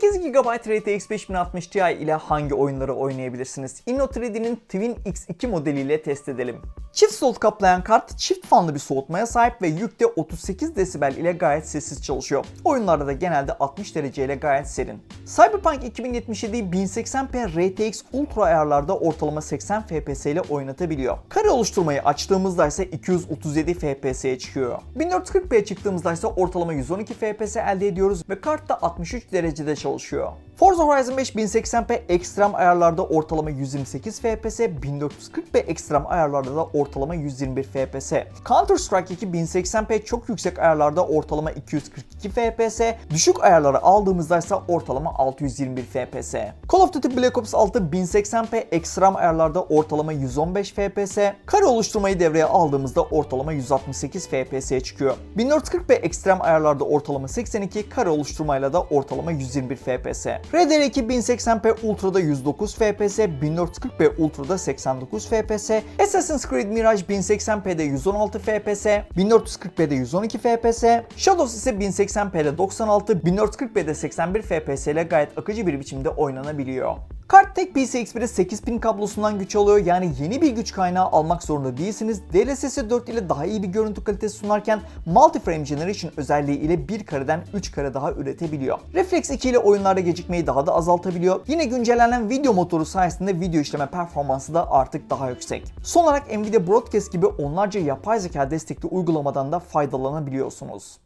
8 GB RTX 5060 Ti ile hangi oyunları oynayabilirsiniz? Inno3D'nin Twin X2 modeliyle test edelim. Çift slot kaplayan kart çift fanlı bir soğutmaya sahip ve yükte 38 desibel ile gayet sessiz çalışıyor. Oyunlarda da genelde 60 derece ile gayet serin. Cyberpunk 2077'yi 1080p RTX Ultra ayarlarda ortalama 80 FPS ile oynatabiliyor. Kare oluşturmayı açtığımızda ise 237 FPS'ye çıkıyor. 1440p çıktığımızda ise ortalama 112 FPS elde ediyoruz ve kart da 63 derecede çalışıyor çalışıyor. Forza Horizon 5 1080p ekstrem ayarlarda ortalama 128 FPS, 1440p ekstrem ayarlarda da ortalama 121 FPS. Counter Strike 2 1080p çok yüksek ayarlarda ortalama 242 FPS, düşük ayarları aldığımızda ise ortalama 621 FPS. Call of Duty Black Ops 6 1080p ekstrem ayarlarda ortalama 115 FPS, kare oluşturmayı devreye aldığımızda ortalama 168 FPS'ye çıkıyor. 1440p ekstrem ayarlarda ortalama 82, kare oluşturmayla da ortalama 121 FPS. RDR2 1080p Ultra'da 109 FPS, 1440p Ultra'da 89 FPS, Assassin's Creed Mirage 1080p'de 116 FPS, 1440p'de 112 FPS, Shadows ise 1080p'de 96, 1440p'de 81 FPS ile gayet akıcı bir biçimde oynanabiliyor. Kart tek PCI-Express 8 pin kablosundan güç alıyor yani yeni bir güç kaynağı almak zorunda değilsiniz. DLSS 4 ile daha iyi bir görüntü kalitesi sunarken Multi-Frame Generation özelliği ile bir kareden 3 kare daha üretebiliyor. Reflex 2 ile oyunlarda gecikmeyi daha da azaltabiliyor. Yine güncellenen video motoru sayesinde video işleme performansı da artık daha yüksek. Son olarak Nvidia Broadcast gibi onlarca yapay zeka destekli uygulamadan da faydalanabiliyorsunuz.